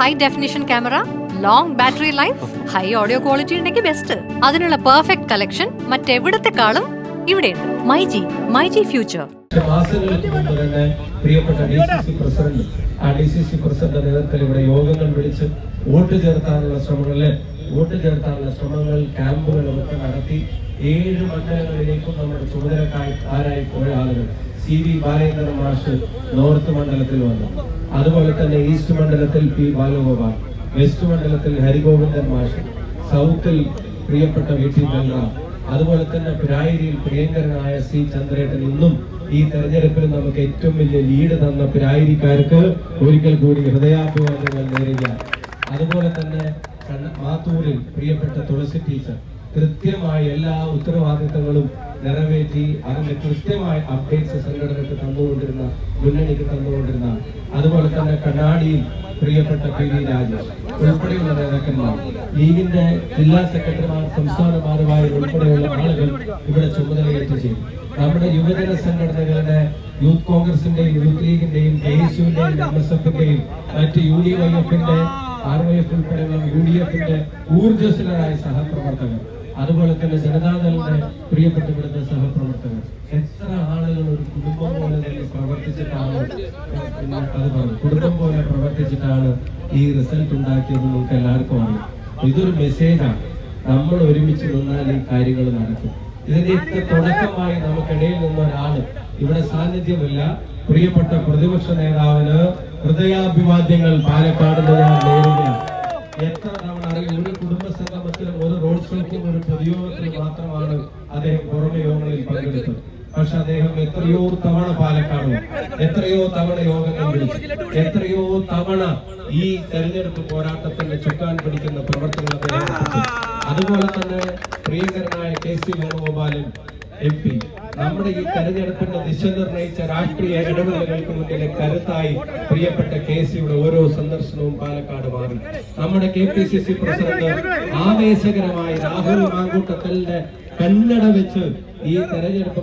High definition camera long battery life high audio quality ഉണ്ടെങ്കിൽ best അതിനുള്ള perfect collection മറ്റെവിടത്തെക്കാളും ഇവിടെയുണ്ട്. My G my G future പ്രിയപ്പെട്ട D C C president ആ president ഇവിടെ യോഗങ്ങൾ വിളിച്ച് വോട്ട് ചേർത്താനുള്ള ശ്രമങ്ങളിൽ വോട്ട് ചേർത്താനുള്ള ശ്രമങ്ങൾ ക്യാമ്പുകൾ ഒക്കെ നടത്തി ഏഴ് മണ്ഡലങ്ങളിലേക്കും നമ്മുടെ ചുമതലക്കായി ആരായി പോയ ആളുകൾ. സി വി ബാലേന്ദ്രൻ മാഷ് നോർത്ത് മണ്ഡലത്തിൽ വന്നു. അതുപോലെ തന്നെ ഈസ്റ്റ് മണ്ഡലത്തിൽ പി ബാലഗോപാൽ വെസ്റ്റ് മണ്ഡലത്തിൽ ഹരിഗോവിന്ദൻ മാഷ് സൗത്തിൽ പ്രിയപ്പെട്ട വി ടി അതുപോലെ തന്നെ പിരായിരിയിൽ പ്രിയങ്കരനായ സി ചന്ദ്രേട്ടൻ ഇന്നും ഈ തെരഞ്ഞെടുപ്പിൽ നമുക്ക് ഏറ്റവും വലിയ ലീഡ് തന്ന പിരായിരിക്കാർക്ക് ഒരിക്കൽ കൂടി ഹൃദയാഭിമാനങ്ങൾ നേരുക അതുപോലെ തന്നെ മാത്തൂരിൽ പ്രിയപ്പെട്ട തുളസി ടീച്ചർ കൃത്യമായ എല്ലാ ഉത്തരവാദിത്തങ്ങളും നിറവേറ്റി അതിന്റെ കൃത്യമായ അപ്ഡേറ്റ്സ് സംഘടനയ്ക്ക് തന്നുകൊണ്ടിരുന്ന മുന്നണിക്ക് തന്നുകൊണ്ടിരുന്ന അതുപോലെ തന്നെ കണ്ണാടിയിൽ പ്രിയപ്പെട്ട പി വി രാജേഷ് ഉൾപ്പെടെയുള്ള നേതാക്കന്മാർ ലീഗിന്റെ ജില്ലാ സെക്രട്ടറിമാർ സംസ്ഥാനമാരുമായി ഉൾപ്പെടെയുള്ള ആളുകൾ ഇവിടെ ചുമതലയേറ്റ് ചെയ്തു. നമ്മുടെ യുവജന സംഘടനകളുടെ യൂത്ത് കോൺഗ്രസിന്റെയും യൂത്ത് ലീഗിന്റെയും കെ എസ് യുവിന്റെയും എം എസ് എഫിന്റെയും മറ്റ് യു ഡി വൈ എഫിന്റെ ആർ വൈ എഫ് ഉൾപ്പെടെയുള്ള യു ഡി എഫിന്റെ ഊർജസ്വലരായ സഹപ്രവർത്തകർ അതുപോലെ തന്നെ ജനതാദളിന്റെ പ്രിയപ്പെട്ട സഹപ്രവർത്തകർ. എത്ര ആളുകൾ ഒരു കുടുംബം പോലെ തന്നെ പ്രവർത്തിച്ചിട്ടാണ് കുടുംബം പോലെ പ്രവർത്തിച്ചിട്ടാണ് ഈ റിസൾട്ട് ഉണ്ടാക്കിയത് നിങ്ങൾക്ക് എല്ലാവർക്കും അറിയാം. ഇതൊരു മെസ്സേജാണ്. നമ്മൾ ഒരുമിച്ച് നിന്നാൽ ഈ കാര്യങ്ങൾ നടക്കും. ഇതിന്റെ ഇത്ര തുടക്കമായി നമുക്കിടയിൽ നിന്ന ഒരാൾ ഇവിടെ സാന്നിധ്യമില്ല. പ്രിയപ്പെട്ട പ്രതിപക്ഷ നേതാവിന് ഹൃദയാഭിവാദ്യങ്ങൾ പാലക്കാട് എത്ര തവണ അറിയും ഒരു കുടുംബ സംഗമത്തിലും ഒരു റോഡ് ഷോയ്ക്കും ഒരു പൊതുയോഗത്തിലും മാത്രമാണ് അദ്ദേഹം പുറമെ യോഗങ്ങളിൽ പങ്കെടുത്തത്. പക്ഷെ അദ്ദേഹം എത്രയോ തവണ പാലക്കാട് എത്രയോ തവണ യോഗങ്ങൾ വിളിച്ചു. എത്രയോ തവണ ഈ തെരഞ്ഞെടുപ്പ് പോരാട്ടത്തിന്റെ ചുക്കാൻ പിടിക്കുന്ന പ്രവർത്തനങ്ങൾ അദ്ദേഹം അതുപോലെ തന്നെ പ്രിയങ്കരനായ K C Venugopalan M P. നമ്മുടെ ഈ തെരഞ്ഞെടുപ്പിന്റെ ദിശ നിർണയിച്ച രാഷ്ട്രീയ ഇടപെടലുകൾക്ക് മുന്നിലെ കരുത്തായി പ്രിയപ്പെട്ട കെ സിയുടെ ഓരോ സന്ദർശനവും പാലക്കാട് മാറി. നമ്മുടെ K P C C president ആവേശകരമായി Rahul മാങ്കൂട്ടത്തലിന്റെ കണ്ണട വെച്ച് ഈ തെരഞ്ഞെടുപ്പ്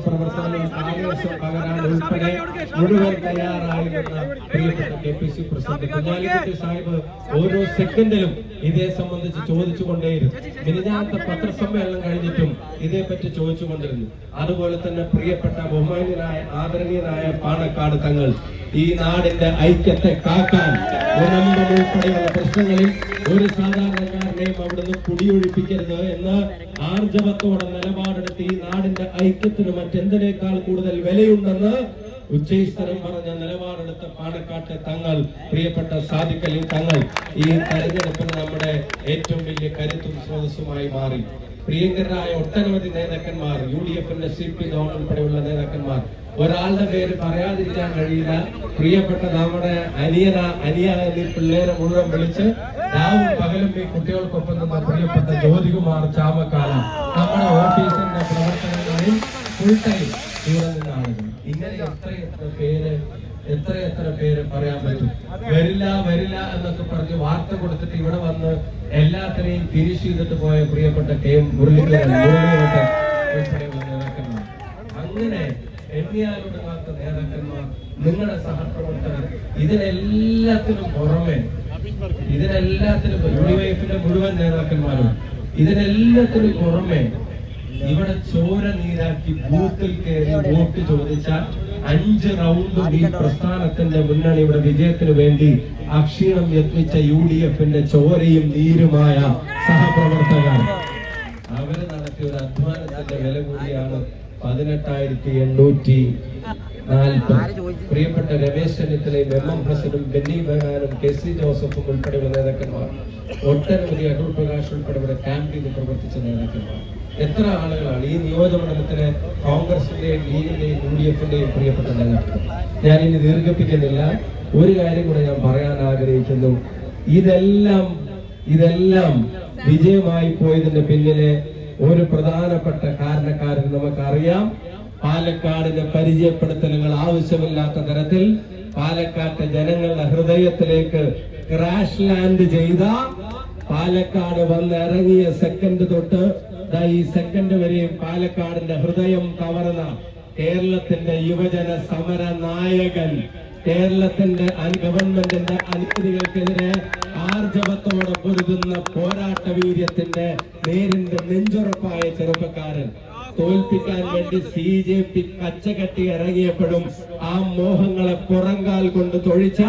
പകരാൻ ഉൾപ്പെടെ മുഴുവൻ തയ്യാറായിരുന്ന പ്രിയപ്പെട്ട സാഹിബ് ഓരോ സെക്കൻഡിലും ഇതേ സംബന്ധിച്ച് ചോദിച്ചുകൊണ്ടേയിരുന്നു. മിനിഞ്ഞാത്ത പത്രസമ്മേളനം കഴിഞ്ഞിട്ടും ഇതേപ്പറ്റി ചോദിച്ചുകൊണ്ടിരുന്നു. അതുപോലെ തന്നെ പ്രിയപ്പെട്ട ബഹുമാന്യനായ ആദരണീയനായ പാണക്കാട് തങ്ങൾ ഈ നാടിന്റെ ഐക്യത്തെ കാക്കാൻ ഉൾപ്പെടെയുള്ള പ്രശ്നങ്ങളിൽ ഒരു സാധാരണക്കാരനെയും അവിടുന്ന് കുടിയൊഴിപ്പിക്കരുത് എന്ന് ആർജവത്തോടെ നിലപാടെടുത്ത് ഈ നാടിന്റെ ഐക്യത്തിന് മറ്റെന്തിനേക്കാൾ കൂടുതൽ വിലയുണ്ടെന്ന് ഉച്ചൈസ്തരം പറഞ്ഞ നിലപാടെടുത്ത പാണക്കാട്ടെ തങ്ങൾ പ്രിയപ്പെട്ട സാധിക്കലിൽ തങ്ങൾ ഈ തെരഞ്ഞെടുപ്പിന് നമ്മുടെ ഏറ്റവും വലിയ കരുത്തും സ്രോതസ്സുമായി മാറി. പ്രിയങ്കരായ ഒട്ടനവധി നേതാക്കന്മാർ യു ഡി എഫിന്റെ സി പി ഉൾപ്പെടെയുള്ള നേതാക്കന്മാർ ഒരാളുടെ പേര് പറയാതിരിക്കാൻ കഴിയില്ല. പ്രിയപ്പെട്ട നമ്മുടെ അനിയന അനിയ എന്നീ പിള്ളേരെ മുഴുവൻ വിളിച്ച് രാവും പകലും ഈ കുട്ടികൾക്കൊപ്പം നിന്ന പ്രിയപ്പെട്ട ജ്യോതികുമാർ ചാമക്കാല നമ്മുടെ ഓഫീസിന്റെ പ്രവർത്തനങ്ങളിൽ ഫുൾ ടൈം ഇവിടെ നിന്നാണ്. ഇങ്ങനെ എത്ര എത്ര പേര് എത്ര എത്ര പേര് പറയാൻ പറ്റും? വരില്ല വരില്ല എന്നൊക്കെ പറഞ്ഞ് വാർത്ത കൊടുത്തിട്ട് ഇവിടെ വന്ന് എല്ലാത്തിനെയും ഫിനിഷ് ചെയ്തിട്ട് പോയ പ്രിയപ്പെട്ട കെ എം മുരളീധരൻ. മുരളീധരൻ അങ്ങനെ എണ്ണിയാലൊടുങ്ങാത്ത നേതാക്കന്മാർ നിങ്ങളുടെ സഹപ്രവർത്തകർ ഇതിനെല്ലാത്തിനും പുറമെ ഇതിനെല്ലാത്തിനും യുഡിവൈഫിന്റെ മുഴുവൻ നേതാക്കന്മാരും ഇതിനെല്ലാത്തിനും പുറമെ ഇവിടെ ചോര നീരാക്കി ബൂത്തിൽ കയറി വോട്ട് ചോദിച്ചാൽ അഞ്ച് റൗണ്ട് ഈ പ്രസ്ഥാനത്തിന്റെ മുന്നണിയുടെ വിജയത്തിന് വേണ്ടി അക്ഷീണം യത്നിച്ച യു ഡി എഫിന്റെ ചോരയും നീരുമായ സഹപ്രവർത്തകർ. അവർ നടത്തിയ ഒരു അധ്വാനത്തിന്റെ വില കൂടിയാണ് പതിനെട്ടായിരത്തി എണ്ണൂറ്റി നാൽപ്പത്. പ്രിയപ്പെട്ട രമേശ് ചെന്നിത്തലയും എം എം പ്രസിഡന്റും ബെന്നി ബഹാനും കെ സി ജോസഫും ഉൾപ്പെടെയുള്ള നേതാക്കന്മാർ. ഒട്ടനവധി അടൂർ പ്രകാശ് ഉൾപ്പെടെയുള്ള ക്യാമ്പ് ചെയ്ത് പ്രവർത്തിച്ച നേതാക്കന്മാർ. എത്ര ആളുകളാണ് ഈ നിയോജകമണ്ഡലത്തിലെ കോൺഗ്രസിന്റെയും ലീഗിന്റെയും യു ഡി എഫിന്റെയും പ്രിയപ്പെട്ട നേതാക്കൾ? ഞാൻ ഇനി ദീർഘിപ്പിക്കുന്നില്ല. ഒരു കാര്യം കൂടെ ഞാൻ പറയാൻ ആഗ്രഹിക്കുന്നു. ഇതെല്ലാം ഇതെല്ലാം വിജയമായി പോയതിന്റെ പിന്നിലെ ഒരു പ്രധാനപ്പെട്ട കാരണക്കാരൻ നമുക്കറിയാം. പാലക്കാടിന്റെ പരിചയപ്പെടുത്തലുകൾ ആവശ്യമില്ലാത്ത തരത്തിൽ പാലക്കാട്ടെ ജനങ്ങളുടെ ഹൃദയത്തിലേക്ക് ക്രാഷ് ലാൻഡ് ചെയ്ത പാലക്കാട് വന്നിറങ്ങിയ സെക്കൻഡ് തൊട്ട് ഈ സെക്കൻഡ് വരെയും പാലക്കാടിന്റെ ഹൃദയം കവർന്ന കേരളത്തിന്റെ യുവജന സമര നായകൻ കേരളത്തിന്റെ ഗവൺമെന്റിന്റെ അനീതികൾക്കെതിരെ ആർജവത്തോടെ പൊരുതുന്ന പോരാട്ട വീര്യത്തിന്റെ നേരിന്റെ നെഞ്ചുറപ്പായ ചെറുപ്പക്കാരൻ. തോൽപ്പിക്കാൻ വേണ്ടി സി ജെ പി കച്ചകെട്ടി ഇറങ്ങിയപ്പോഴും ആ മോഹങ്ങളെ പുറങ്കാൽ കൊണ്ട് തൊഴിച്ച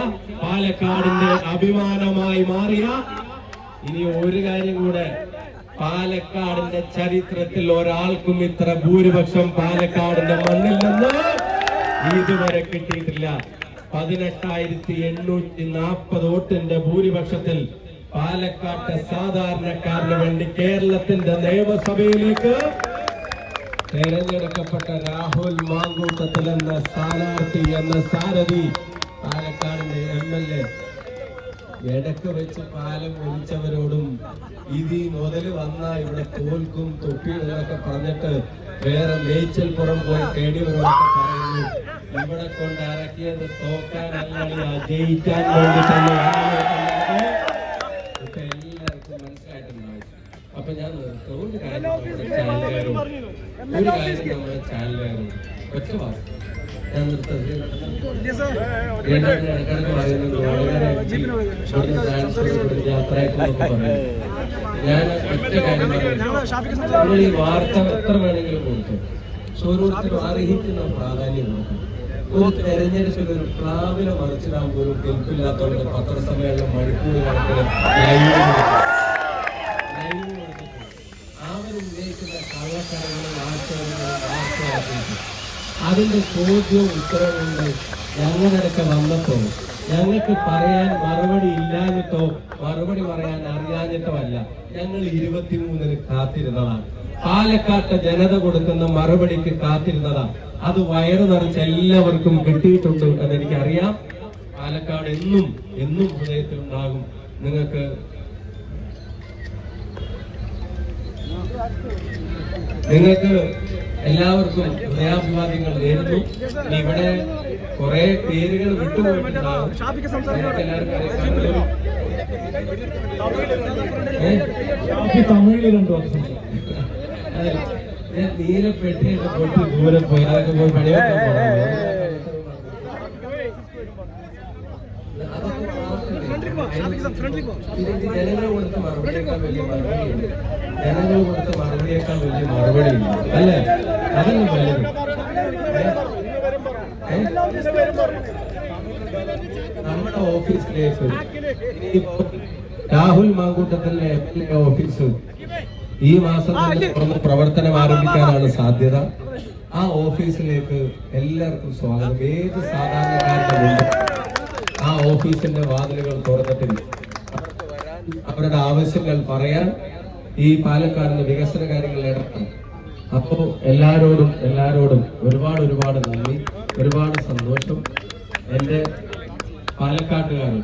പാലക്കാടിന്റെ അഭിമാനമായി മാറിയ ഇനി ഒരു കാര്യം കൂടെ. പാലക്കാടിന്റെ ചരിത്രത്തിൽ ഒരാൾക്കും ഇത്ര ഭൂരിപക്ഷം പാലക്കാടിന്റെ മണ്ണിൽ നിന്ന് ഇതുവരെ കിട്ടിയിട്ടില്ല. പതിനെട്ടായിരത്തി എണ്ണൂറ്റി നാൽപ്പത് വോട്ടിന്റെ ഭൂരിപക്ഷത്തിൽ പാലക്കാട്ടെ സാധാരണക്കാരന് വേണ്ടി കേരളത്തിന്റെ നിയമസഭയിലേക്ക് തെരഞ്ഞെടുക്കപ്പെട്ട രാഹുൽ മാങ്കൂട്ടത്തിൽ എന്ന സ്ഥാനാർത്ഥി എന്ന സാരഥി പാലക്കാടിന്റെ എം എൽ എ. ഇടയ്ക്ക് വെച്ച് പാലം ഒലിച്ചവരോടും ഇത് മുതൽ വന്നാ ഇവിടെ തോൽക്കും തൊപ്പിയിടുന്നൊക്കെ പറഞ്ഞിട്ട് വേറെ മേച്ചൽ പുറം പോയി തേടിയവരോടൊക്കെ പറയുന്നു. ഇവിടെ കൊണ്ട് ഇറക്കിയത് തോക്കാനല്ല ജയിക്കാൻ വേണ്ടി തന്നെയാണ് ഇപ്പൊ എല്ലാവർക്കും മനസ്സിലായിട്ടുണ്ടാവും അപ്പൊ ഞാൻ നിർത്തും. ഒരു കാര്യം നമ്മുടെ ചാനലുകാരും ഒരു കാര്യം നമ്മുടെ ചാനലുകാരും ഒറ്റ വാക്ക്. ഞാൻ നിർത്തത് പറയുന്നത് വളരെ ഒറ്റ കാര്യം നമ്മൾ ഈ വാർത്ത എത്ര വേണമെങ്കിലും കൊടുക്കും. പക്ഷെ ഓരോരുത്തരും അർഹിക്കുന്ന പ്രാധാന്യം കൊടുക്കും. ഒരു തെരഞ്ഞെടുപ്പിൽ ഒരു പ്ലാവിനെ മറിച്ചിടാൻ പോലും കെൽപ്പില്ലാത്തവരുടെ പത്രസമ്മേളനം മണിക്കൂർ കണക്കിന് അതിന്റെ ചോദ്യവും ഉത്തരവും കൊണ്ട് ഞങ്ങളടക്കം വന്നപ്പോ ഞങ്ങൾക്ക് പറയാൻ മറുപടി ഇല്ലാഞ്ഞിട്ടോ മറുപടി പറയാൻ അറിയാഞ്ഞിട്ടോ അല്ല. ഞങ്ങൾ ഇരുപത്തിമൂന്നിന് കാത്തിരുന്നതാണ്. പാലക്കാട്ടെ ജനത കൊടുക്കുന്ന മറുപടിക്ക് കാത്തിരുന്നതാ അത് വയറ് നിറച്ച് എല്ലാവർക്കും കിട്ടിയിട്ടുണ്ട് എന്ന് എനിക്കറിയാം പാലക്കാട് എന്നും എന്നും ഹൃദയത്തിൽ ഉണ്ടാകും നിങ്ങൾക്ക് നിങ്ങൾക്ക് എല്ലാവർക്കും ഹൃദയാഭിവാദ്യങ്ങൾ നേരുന്നു. ഇവിടെ കുറെ പേരുകൾ വിട്ടുപോയിട്ടുണ്ടാകും. എല്ലാവർക്കും അറിയാം. നീല പെട്ടിയൊക്കെ പോയിട്ട് ദൂരെ പോയി. അതൊക്കെ പോയി പണിയൊക്കെ ജനങ്ങൾ കൊടുത്ത മറുപടിയേക്കാൾ വലിയ മറുപടി ജനങ്ങൾ കൊടുത്ത മറുപടിയേക്കാൾ വലിയ മറുപടിയില്ല അല്ലേ? അതല്ലേ വലുത്? നമ്മുടെ ഓഫീസിലേക്ക് രാഹുൽ മാങ്കൂട്ടത്തിന്റെ എം എൽ എ ഓഫീസ്. ഈ മാസം പ്രവർത്തനം ആരംഭിക്കാനാണ് സാധ്യത. ആ ഓഫീസിലേക്ക് എല്ലാവർക്കും സ്വാഗതം. ഏത് സാധാരണക്കാരുടെ ആ ഓഫീസിന്റെ വാതിലുകൾ തുറന്നിട്ടില്ല. അവരുടെ ആവശ്യങ്ങൾ പറയാൻ ഈ പാലക്കാടിന്റെ വികസന കാര്യങ്ങൾ ഇടപെടണം. അപ്പോ എല്ലാരോടും എല്ലാരോടും ഒരുപാട് ഒരുപാട് നന്ദി ഒരുപാട് സന്തോഷം. എന്റെ പാലക്കാട്ടുകാരൻ.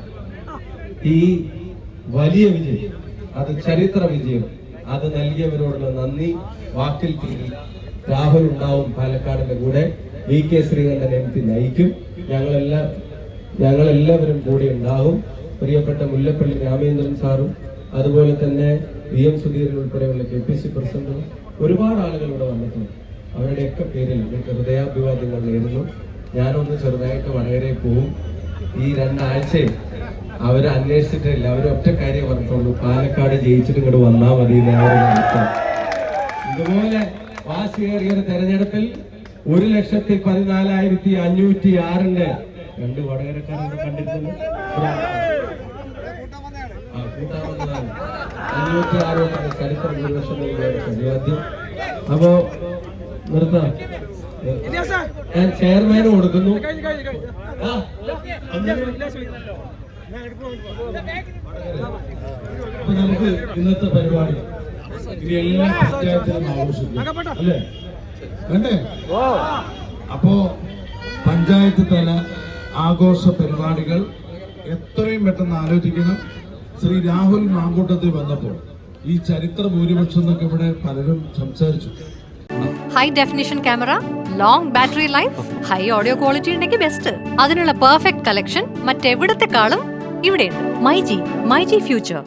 ഈ വലിയ വിജയം അത് ചരിത്ര വിജയം അത് നൽകിയവരോടുള്ള നന്ദി. വാക്കിൽ കീഴിൽ രാഹുൽ ഉണ്ടാവും പാലക്കാടിന്റെ കൂടെ. V K Sreekandan M P നയിക്കും. ഞങ്ങളെല്ലാം ഞങ്ങളെല്ലാവരും കൂടെ ഉണ്ടാവും. പ്രിയപ്പെട്ട മുല്ലപ്പള്ളി രാമേന്ദ്രൻ സാറും അതുപോലെ തന്നെ വി എം സുധീരൻ ഉൾപ്പെടെയുള്ള കെ പി സി പ്രസിഡന്റും ഒരുപാട് ആളുകൾ ഇവിടെ വന്നിട്ടുണ്ട്. അവരുടെയൊക്കെ പേരിൽ എനിക്ക് ഹൃദയാഭിവാദ്യങ്ങൾ നേരുന്നു. ഞാനൊന്ന് ചെറുതായിട്ട് വളരെ പോവും. ഈ രണ്ടാഴ്ചയും അവരെ അന്വേഷിച്ചിട്ടില്ല. അവർ ഒറ്റ കാര്യം പറഞ്ഞിട്ടുള്ളൂ. പാലക്കാട് ജയിച്ചിട്ട് ഇങ്ങോട്ട് വന്നാൽ മതി. ഇതുപോലെ വാശിയേറിയ ഒരു തെരഞ്ഞെടുപ്പിൽ ഒരു ലക്ഷത്തി പതിനാലായിരത്തി അഞ്ഞൂറ്റി ആറിന്റെ രണ്ട് വടകരക്കാരുടെ കണ്ടിട്ടുണ്ട് അപ്പോ നിർത്താം. ഞാൻ ചെയർമാന് കൊടുക്കുന്നു. അപ്പൊ നമുക്ക് ഇന്നത്തെ പരിപാടി ഇനി എല്ലാ പഞ്ചായത്തിലും അല്ലേ? വേണ്ടേ അപ്പോ പഞ്ചായത്ത് തല ആഘോഷ പരിപാടികൾ എത്രയും പെട്ടെന്ന് ആലോചിക്കണം. ശ്രീ രാഹുൽ മാങ്കൂട്ടത്തിൽ വന്നപ്പോൾ ഈ ചരിത്ര ഭൂരിപക്ഷം എന്നൊക്കെ ഇവിടെ പലരും സംസാരിച്ചു. High definition camera long battery life high audio quality ഉണ്ടെങ്കിൽ ബെസ്റ്റ് അതിനുള്ള പെർഫെക്റ്റ് കളക്ഷൻ മറ്റെവിടത്തെക്കാളും ഇവിടെയുണ്ട് my G my G future.